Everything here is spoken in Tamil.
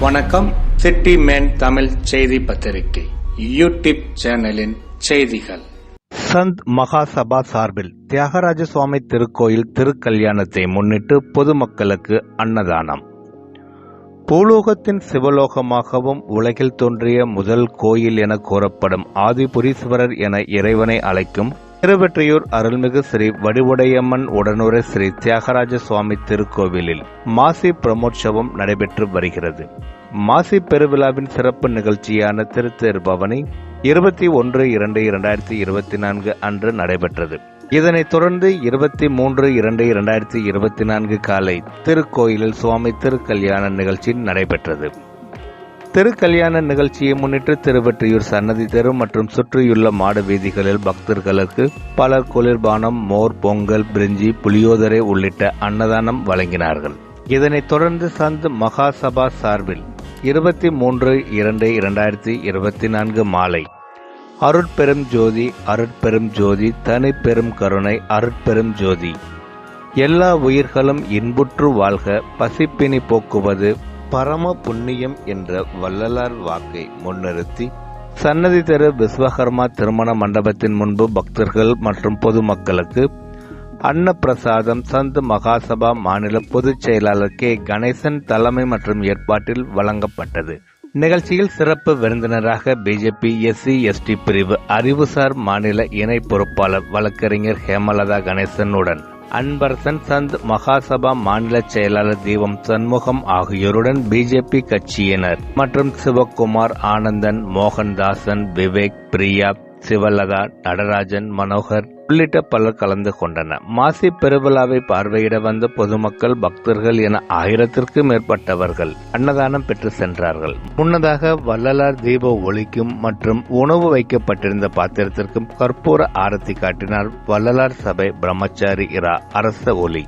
வணக்கம். சிட்டி மேன் தமிழ் செய்தி பத்திரிகை. யூடியூப் சேனலின் செய்திகள். சந்த் மகாசபா சார்பில் தியாகராஜ சுவாமி திருக்கோயில் திருக்கல்யாணத்தை முன்னிட்டு பொதுமக்களுக்கு அன்னதானம். பூலோகத்தின் சிவலோகமாகவும் உலகில் தோன்றிய முதல் கோயில் என கூறப்படும் ஆதிபுரீஸ்வரர் என இறைவனை அழைக்கும் திருவெற்றியூர் அருள்மிகு ஸ்ரீ வடிவுடையம்மன் உடனுரை ஸ்ரீ தியாகராஜ சுவாமி திருக்கோவிலில் மாசி பிரமோற்சவம் நடைபெற்று வருகிறது. மாசி பெருவிழாவின் சிறப்பு நிகழ்ச்சியான திருத்தேர் பவனி இருபத்தி ஒன்று இரண்டு இரண்டாயிரத்தி இருபத்தி நான்கு அன்று நடைபெற்றது. இதனைத் தொடர்ந்து இருபத்தி மூன்று இரண்டு இரண்டாயிரத்தி இருபத்தி நான்கு காலை திருக்கோயிலில் சுவாமி திருக்கல்யாண நிகழ்ச்சி நடைபெற்றது. திருக்கல்யாண நிகழ்ச்சியை முன்னிட்டு திருவெற்றியூர் சன்னதி தெரு மற்றும் சுற்றியுள்ள மாடு வீதிகளில் பக்தர்களுக்கு பலர் குளிர்பானம் மோர் பொங்கல் பிரிஞ்சி புளியோதரை உள்ளிட்ட அன்னதானம் வழங்கினார்கள். இதனைத் தொடர்ந்து சந்த் மகாசபா சார்பில் இருபத்தி மூன்று இரண்டு இரண்டாயிரத்தி இருபத்தி நான்கு மாலை அருட்பெரும் ஜோதி அருட்பெரும் ஜோதி தனி பெரும் கருணை அருட்பெரும் ஜோதி. எல்லா உயிர்களும் இன்புற்று வாழ்க பசிப்பினி போக்குவது பரம புண்ணியம் என்ற வள்ளலார் வாக்கை முன்னிறுத்தி சன்னதி தெரு விஸ்வகர்மா திருமண மண்டபத்தின் முன்பு பக்தர்கள் மற்றும் பொதுமக்களுக்கு அன்னப்பிரசாதம் சந்த் மகாசபா மாநில பொதுச் செயலாளர் கே. கணேசன் தலைமை மற்றும் ஏற்பாட்டில் வழங்கப்பட்டது. நிகழ்ச்சியில் சிறப்பு விருந்தினராக பிஜேபி எஸ்சி எஸ்டி பிரிவு அறிவுசார் மாநில இணை பொறுப்பாளர் வழக்கறிஞர் ஹேமலதா கணேசனுடன் அன்பரசன் சந்த் மகாசபா மாநில செயலாளர் தீபம் சண்முகம் ஆகியோருடன் பிஜேபி கட்சியினர் மற்றும் சிவகுமார் ஆனந்தன் மோகன்தாசன் விவேக் பிரியா சிவலதா நடராஜன் மனோகர் உள்ளிட்ட பலர் கலந்து கொண்டனர். மாசி பெருவிழாவை பார்வையிட வந்த பொதுமக்கள் பக்தர்கள் என ஆயிரத்திற்கும் மேற்பட்டவர்கள் அன்னதானம் பெற்று சென்றார்கள். முன்னதாக வள்ளலார் தீப ஒளிக்கும் மற்றும் உணவு வைக்கப்பட்டிருந்த பாத்திரத்திற்கும் கற்பூர ஆரத்தி காட்டினார் வள்ளலார் சபை பிரம்மச்சாரி இரா அரச ஒலி.